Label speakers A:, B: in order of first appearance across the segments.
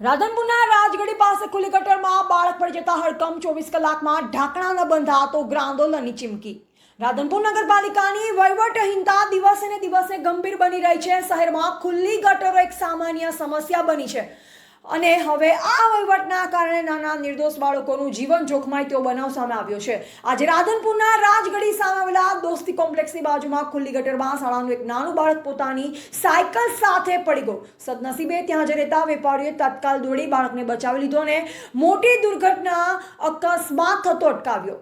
A: રાધનપુરના રાજગઢી પાસે ખુલ્લી ગટરમાં બાળક પડી જતા હડકમ ચોવીસ કલાકમાં ઢાંકણા ન બંધાતો ગ્રાંદોલનની ચીમકી. રાધનપુર નગરપાલિકાની વહીવટહીનતા દિવસે ને દિવસે ગંભીર બની રહી છે. શહેરમાં ખુલ્લી ગટરો એક સામાન્ય સમસ્યા બની છે. અને હવે આ વહીવટના કારણે નાના નિર્દોષ બાળકોનું જીવન જોખમાય તેવો બનાવ સામે આવ્યો છે. આજે રાધનપુરના રાજગઢી સામે આવેલા દોસ્તી કોમ્પ્લેક્સની બાજુમાં ખુલ્લી ગટરમાં શાળાનું એક નાનું બાળક પોતાની સાયકલ સાથે પડી ગયો. સદનસીબે ત્યાં જ રહેતા વેપારીઓએ તત્કાલ દોડી બાળકને બચાવી લીધો અને મોટી દુર્ઘટના અકસ્માત થતો અટકાવ્યો.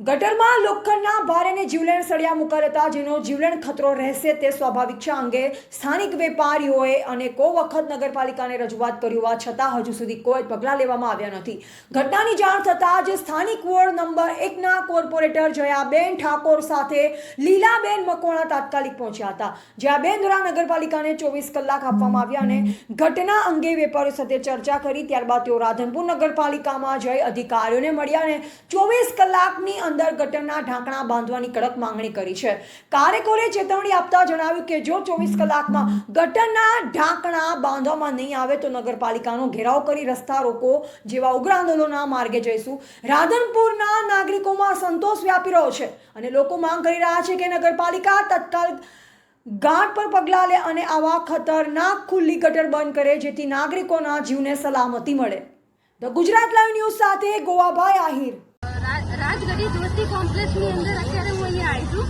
A: ગટરમાં લોખંડના ભારેને જીવલેણ સળિયા મુકાયા હતા, જેનો જીવલેણ ખતરો રહેશે તે સ્વાભાવિક છે. અંગે સ્થાનિક વેપારીઓએ અનેકો વખત નગરપાલિકાને રજૂઆત કરી હોવા છતાં હજુ સુધી કોઈ પગલાં લેવામાં આવ્યા નથી. ઘટનાની જાણ થતાં જ સ્થાનિક વોર્ડ નંબર એકના કોર્પોરેટર જયાબેન ઠાકોર સાથે લીલાબેન મકોણા તાત્કાલિક પહોંચ્યા હતા. જયાબેન દ્વારા નગરપાલિકાને ચોવીસ કલાક આપવામાં આવ્યા અને ઘટના અંગે વેપારીઓ સાથે ચર્ચા કરી. ત્યારબાદ તેઓ રાધનપુર નગરપાલિકામાં જઈ અધિકારીઓને મળ્યા અને ચોવીસ કલાકની અંદર ગટરના ઢાંકણા બાંધવાની કડક માંગણી કરી છે. કાર્યકરોએ ચેતવણી આપતા જણાવ્યું કે જો ચોવીસ કલાકમાં ગટરના ઢાંકણા બાંધવામાં નહીં આવે તો નગરપાલિકાનો ઘેરાવ કરી રસ્તા રોકો જેવા ઉગ્ર આંદોલનના માર્ગે જઈશું. રાધનપુરના નાગરિકોમાં સંતોષ વ્યાપી રહ્યો છે અને લોકો માંગ કરી રહ્યા છે કે નગરપાલિકા તત્કાલ ગાંઠ પર પગલાં લે અને આવા ખતરનાક ખુલ્લી ગટર બંધ કરે જેથી નાગરિકોના જીવને સલામતી મળે. ધ ગુજરાત લાઈવ ન્યૂઝ સાથે ગોવાભાઈ આહિર.
B: રાજગઢી દોસ્તી કોમ્પ્લેક્સની અંદર અત્યારે હું અહીંયા આવી છું.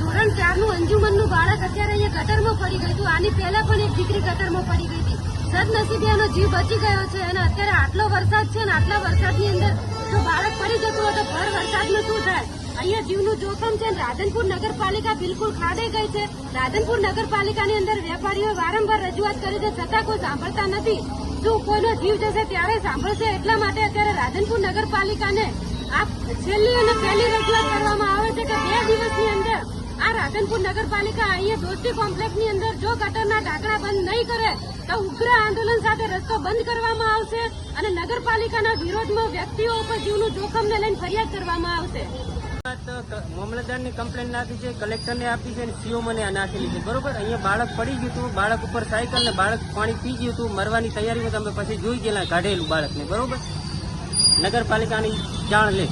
B: ધોરણ ચારનું અંજુમનનું બાળક અત્યારે અહીંયા ગટરમાં પડી ગયું હતું. આની પહેલા પણ એક દીકરી ગટરમાં પડી ગઈ હતી. સદનસીબે એનો જીવ બચી ગયો છે અને અત્યારે આટલો વરસાદ છે ને આટલા વરસાદની અંદર જો બાળક પડી જતું હોય તો ભર વરસાદમાં શું થાય? અહીંયા જીવનું જોખમ છે અને રાધનપુર નગરપાલિકા બિલકુલ ખાડે ગઈ છે. રાધનપુર નગરપાલિકાની અંદર વેપારીઓ વારંવાર રજૂઆત કરી છે, છતાં કોઈ સાંભળતા નથી. શું કોઈનો જીવ જશે ત્યારે સાંભળશે. એટલા માટે અત્યારે રાધનપુર નગરપાલિકાને છેલ્લી અને પહેલી કરવામાં આવે છે કે બે દિવસની અંદર આ રાધનપુર નગરપાલિકા અહીંયા દોસ્તી કોમ્પ્લેક્સની અંદર જો ગટરના ઢાંકણા બંધ નહીં કરે, તો ઉગ્ર આંદોલન સાથે રસ્તો બંધ કરવામાં આવશે અને નગરપાલિકાના વિરોધમાં વ્યક્તિઓ ઉપર જીવનું જોખમને લઈને ફરિયાદ કરવામાં આવશે.
C: મામલતદારની કમ્પ્લેન નાખી છે, કલેક્ટરને આપી છે અને સીઓ મને નાખેલી છે. બરોબર? અહીંયા બાળક પડી ગયું હતું, બાળક ઉપર સાયકલ ને બાળક પાણી પી ગયું હતું. મરવાની તૈયારીમાં તમે પછી જોઈ ગયેલા કાઢેલું બાળકને. બરોબર? નગરપાલિકાની જાણ લે.